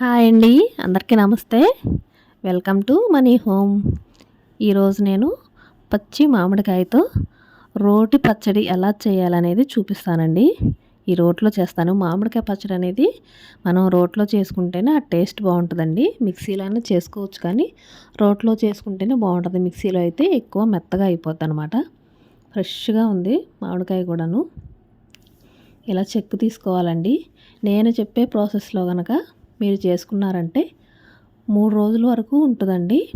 Hi అండి అందరికీ నమస్తే. Welcome to money home. ఈరోజు నేను పచ్చి మామిడికాయతో రోటి పచ్చడి ఎలా చేయాలనేది చూపిస్తానండి. ఈ రోట్లో చేస్తాను. మామిడికాయ పచ్చడి అనేది మనం రోట్లో చేసుకుంటేనే ఆ టేస్ట్ బాగుంటుందండి. మిక్సీలోనే చేసుకోవచ్చు కానీ రోట్లో చేసుకుంటేనే బాగుంటుంది. మిక్సీలో అయితే ఎక్కువ మెత్తగా అయిపోద్ది అనమాట ఫ్రెష్గా ఉంది మామిడికాయ కూడాను. ఇలా చెక్కు తీసుకోవాలండి. నేను చెప్పే ప్రాసెస్లో కనుక మీరు చేసుకున్నారంటే మూడు రోజుల వరకు ఉంటుందండి.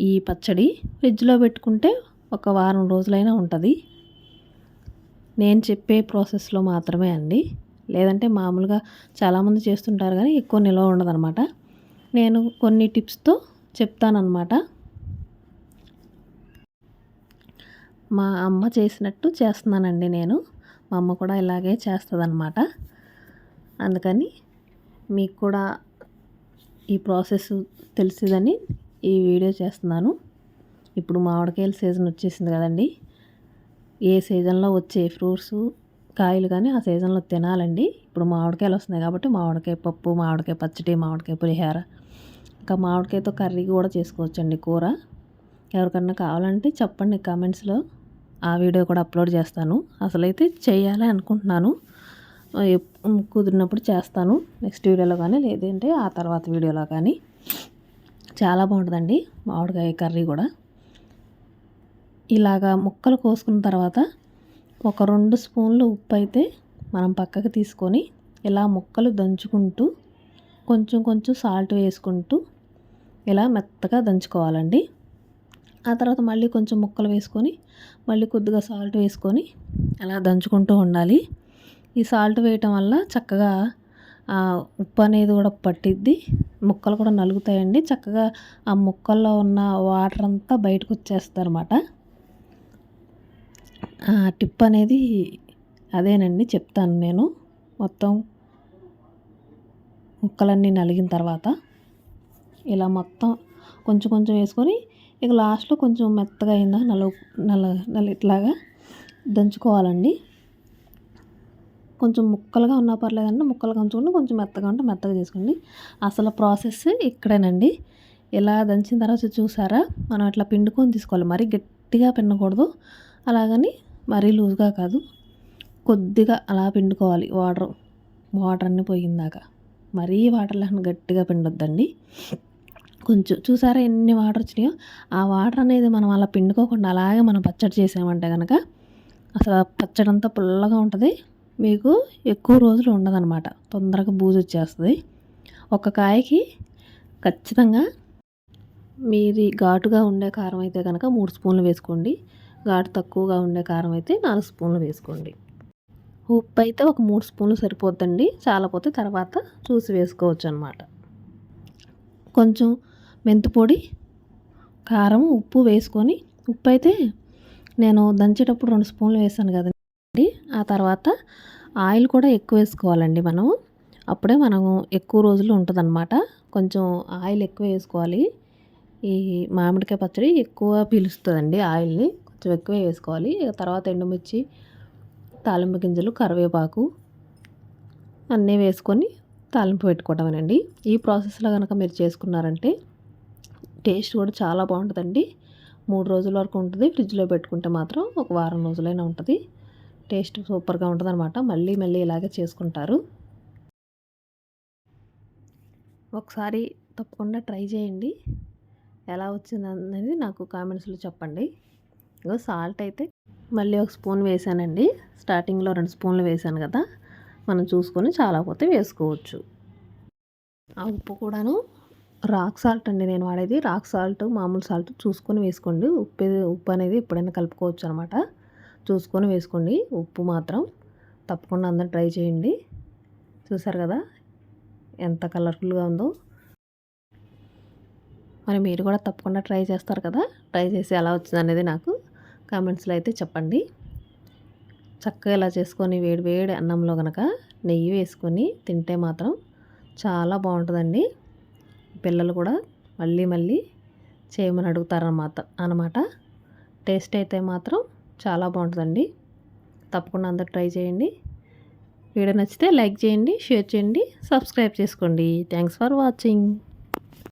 ఈ పచ్చడి ఫ్రిడ్జ్లో పెట్టుకుంటే ఒక వారం రోజులైనా ఉంటుంది. నేను చెప్పే ప్రాసెస్లో మాత్రమే అండి. లేదంటే మామూలుగా చాలామంది చేస్తుంటారు కానీ ఎక్కువ నిల్వ ఉండదన్నమాట. నేను కొన్ని టిప్స్తో చెప్తానన్నమాట. మా అమ్మ చేసినట్టు చేస్తున్నానండి నేను. మా అమ్మ కూడా ఇలాగే చేస్తుంది అందుకని మీకు కూడా ఈ ప్రాసెస్ తెలిసిందని ఈ వీడియో చేస్తున్నాను. ఇప్పుడు మామిడికాయల సీజన్ వచ్చేసింది కదండి. ఏ సీజన్లో వచ్చే ఫ్రూట్స్ కాయలు కానీ ఆ సీజన్లో తినాలండి. ఇప్పుడు మామిడికాయలు వస్తున్నాయి కాబట్టి మామిడికాయ పప్పు మామిడికాయ పచ్చడి మామిడికాయ పులిహార. ఇంకా మామిడికాయతో కర్రీ కూడా చేసుకోవచ్చండి కూర. ఎవరికన్నా కావాలంటే చెప్పండి కామెంట్స్లో. ఆ వీడియో కూడా అప్లోడ్ చేస్తాను. అసలైతే చేయాలి అనుకుంటున్నాను. కుదిరినప్పుడు చేస్తాను. నెక్స్ట్ వీడియోలో కానీ లేదంటే ఆ తర్వాత వీడియోలో కానీ. చాలా బాగుంటుందండి మామిడికాయ కర్రీ కూడా. ఇలాగా ముక్కలు కోసుకున్న తర్వాత ఒక రెండు స్పూన్లు ఉప్పు అయితే మనం పక్కకు తీసుకొని ఇలా ముక్కలు దంచుకుంటూ కొంచెం కొంచెం సాల్ట్ వేసుకుంటూ ఇలా మెత్తగా దంచుకోవాలండి. ఆ తర్వాత మళ్ళీ కొంచెం ముక్కలు వేసుకొని మళ్ళీ కొద్దిగా సాల్ట్ వేసుకొని అలా దంచుకుంటూ ఉండాలి. ఈ సాల్ట్ వేయటం వల్ల చక్కగా ఉప్పు అనేది కూడా పట్టిద్ది. ముక్కలు కూడా నలుగుతాయండి. చక్కగా ఆ ముక్కల్లో ఉన్న వాటర్ అంతా బయటకు వచ్చేస్తుంది అనమాట టిప్ అనేది అదేనండి. చెప్తాను నేను. మొత్తం ముక్కలన్నీ నలిగిన తర్వాత ఇలా మొత్తం కొంచెం కొంచెం వేసుకొని ఇక లాస్ట్లో కొంచెం మెత్తగా అయిందా నలు నల్ల నల్ల ఇట్లాగా దంచుకోవాలండి. కొంచెం ముక్కలుగా ఉన్నా పర్లేదండి ముక్కలుగా ఉంచుకోండి కొంచెం మెత్తగా ఉంటే మెత్తగా చేసుకోండి. అసలు ప్రాసెస్ ఇక్కడేనండి. ఇలా దంచిన తర్వాత చూసారా? మనం ఇట్లా పిండుకొని తీసుకోవాలి. మరీ గట్టిగా పిండకూడదు. అలాగని మరీ లూజ్గా కాదు. కొద్దిగా అలా పిండుకోవాలి. వాటర్ వాటర్ అన్నీ పోయిందాక. మరీ వాటర్ లేకుండా గట్టిగా పిండొద్దండి. కొంచెం చూసారా ఎన్ని వాటర్ వచ్చినాయో? ఆ వాటర్ అనేది మనం అలా పిండుకోకుండా అలాగే మనం పచ్చడి చేసామంటే కనుక అసలు పచ్చడి అంతా పుల్లగా ఉంటుంది. మీకు ఎక్కువ రోజులు ఉండదన్నమాట. తొందరగా బూజు వచ్చేస్తుంది. ఒక కాయకి ఖచ్చితంగా మీది ఘాటుగా ఉండే కారం అయితే కనుక మూడు స్పూన్లు వేసుకోండి. ఘాటు తక్కువగా ఉండే కారం అయితే నాలుగు స్పూన్లు వేసుకోండి. ఉప్పు అయితే ఒక మూడు స్పూన్లు సరిపోద్దండి. చాలపోతే తర్వాత చూసి వేసుకోవచ్చు అనమాట కొంచెం మెంతిపొడి కారం ఉప్పు వేసుకొని ఉప్పు అయితే నేను దంచేటప్పుడు రెండు స్పూన్లు వేసాను కదండి. ఆ తర్వాత ఆయిల్ కూడా ఎక్కువ వేసుకోవాలండి మనం అప్పుడే మనము ఎక్కువ రోజులు ఉంటుందన్నమాట. కొంచెం ఆయిల్ ఎక్కువ వేసుకోవాలి. ఈ మామిడికాయ పచ్చడి ఎక్కువ పీలుస్తుందండి ఆయిల్ని. కొంచెం ఎక్కువ వేసుకోవాలి. తర్వాత ఎండుమిర్చి తాలింపు గింజలు కరివేపాకు అన్నీ వేసుకొని తాలింపు పెట్టుకోవటమేనండి ఈ ప్రాసెస్లో కనుక మీరు చేసుకున్నారంటే టేస్ట్ కూడా చాలా బాగుంటుందండి. మూడు రోజుల వరకు ఉంటుంది. ఫ్రిడ్జ్లో పెట్టుకుంటే మాత్రం ఒక వారం రోజులైనా ఉంటుంది. టేస్ట్ సూపర్గా ఉంటుంది అనమాట మళ్ళీ మళ్ళీ ఇలాగే చేసుకుంటారు. ఒకసారి తప్పకుండా ట్రై చేయండి. ఎలా వచ్చిందనేది నాకు కామెంట్స్లో చెప్పండి. ఇంకో సాల్ట్ అయితే మళ్ళీ ఒక స్పూన్ వేసానండి. స్టార్టింగ్లో రెండు స్పూన్లు వేసాను కదా. మనం చూసుకొని చాలా పోతే వేసుకోవచ్చు. ఆ ఉప్పు కూడాను రాక్ సాల్ట్ అండి నేను వాడేది. రాక్ సాల్ట్ మామూలు సాల్ట్ చూసుకొని వేసుకోండి. ఉప్పు ఉప్పు అనేది ఎప్పుడైనా కలుపుకోవచ్చు అనమాట చూసుకొని వేసుకోండి. ఉప్పు మాత్రం తప్పకుండా అందరూ ట్రై చేయండి. చూసారు కదా ఎంత కలర్ఫుల్గా ఉందో. మరి మీరు కూడా తప్పకుండా ట్రై చేస్తారు కదా. ట్రై చేసి ఎలా వచ్చింది అనేది నాకు కామెంట్స్లో అయితే చెప్పండి. చక్కగా ఇలా చేసుకొని వేడి వేడి అన్నంలో కనుక నెయ్యి వేసుకొని తింటే మాత్రం చాలా బాగుంటుందండి. పిల్లలు కూడా మళ్ళీ మళ్ళీ చేయమని అడుగుతారన్నమాట అనమాట టేస్ట్ అయితే మాత్రం చాలా బాగుంటుందండి. తప్పకుండా అందరు ట్రై చేయండి. వీడియో నచ్చితే లైక్ చేయండి షేర్ చేయండి సబ్స్క్రైబ్ చేసుకోండి. Thanks for watching.